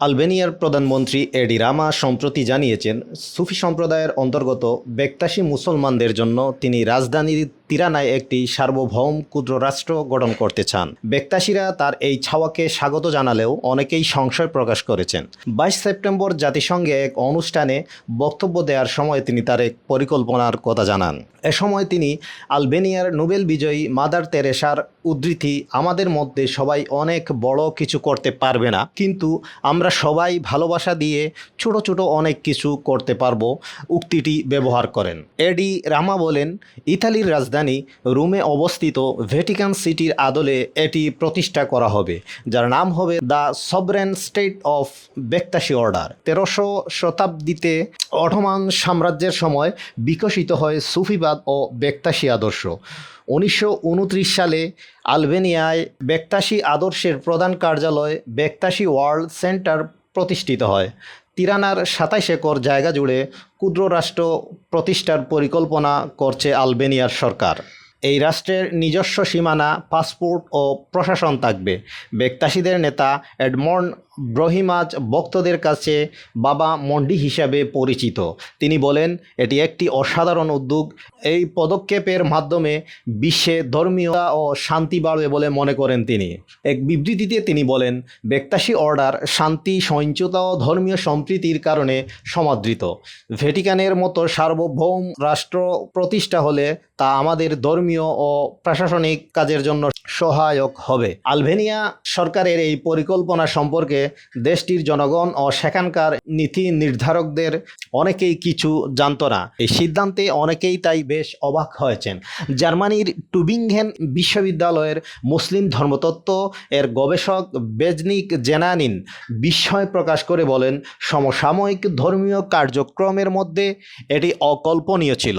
আলবেনিয়ার প্রধানমন্ত্রী এডি রামা সম্প্রতি জানিয়েছেন সুফি সম্প্রদায়ের অন্তর্গত বেক্তাসী মুসলমানদের জন্য তিনি রাজধানীর তিরানায় একটি সার্বভৌম ক্ষুদ্র রাষ্ট্র গঠন করতে চান। বেক্তাসীরা তার এই ছাওয়াকে স্বাগত জানালেও অনেকেই সংশয় প্রকাশ করেছেন। বাইশ সেপ্টেম্বর জাতিসংঘে এক অনুষ্ঠানে বক্তব্য দেওয়ার সময় তিনি তার এক পরিকল্পনার কথা জানান। এ সময় তিনি আলবেনিয়ার নোবেল বিজয়ী মাদার তেরেসার উদ্ধৃতি, আমাদের মধ্যে সবাই অনেক বড় কিছু করতে পারবে না, কিন্তু আমরা সবাই ভালোবাসা দিয়ে ছোট ছোট অনেক কিছু করতে পারব। উক্তিটি ব্যবহার করেন। এডি রামা বলেন, ইতালির রাজধানী রোমে অবস্থিত ভ্যাটিকান সিটির আদলে এটি প্রতিষ্ঠা করা হবে, যার নাম হবে the sovereign state of Bektashi order. তেরোশো শতাব্দীতে অটোমান সাম্রাজ্যের সময় বিকশিত হয় সুফিবাদ ও বেক্তাসি আদর্শ। উনিশশো উনত্রিশ সালে আলবেনিয়ায় বেক্তাসি আদর্শের প্রধান কার্যালয় বেক্তাসি ওয়ার্ল্ড সেন্টার প্রতিষ্ঠিত হয়। তিরানার সাতাইশ একর জায়গা জুড়ে ক্ষুদ্র রাষ্ট্র প্রতিষ্ঠার পরিকল্পনা করছে আলবেনিয়ার সরকার। এই রাষ্ট্রের নিজস্ব সীমানা, পাসপোর্ট ও প্রশাসন থাকবে। বেক্তাসীদের নেতা এডমন্ড ব্রহিমাজ ভক্তদের কাছে বাবা মন্ডি হিসাবে পরিচিত। তিনি বলেন, এটি একটি অসাধারণ উদ্যোগ। এই পদক্ষেপের মাধ্যমে বিশ্বে ধর্মীয় ও শান্তি বাড়বে বলে মনে করেন তিনি। এক বিবৃতিতে তিনি বলেন বেক্তাসী অর্ডার শান্তি, সহিংসতা ও ধর্মীয় সম্প্রীতির কারণে সমাদৃত। ভ্যাটিকানের মতো সার্বভৌম রাষ্ট্র প্রতিষ্ঠা হলে তা আমাদের ধর্মীয় ও প্রশাসনিক কাজের জন্য সহায়ক হবে। আলভেনিয়া সরকারের এই পরিকল্পনা সম্পর্কে দেশটির জনগণ ও সেখানকার নীতি নির্ধারকদের অনেকেই কিছু জানত না। এই সিদ্ধান্তে অনেকেই তাই বেশ অবাক হয়েছেন। জার্মানির টুবিংহেন বিশ্ববিদ্যালয়ের মুসলিম ধর্মতত্ত্ব এর গবেষক বেজনিক জেনানিন বিস্ময় প্রকাশ করে বলেন, সমসাময়িক ধর্মীয় কার্যক্রমের মধ্যে এটি অকল্পনীয় ছিল।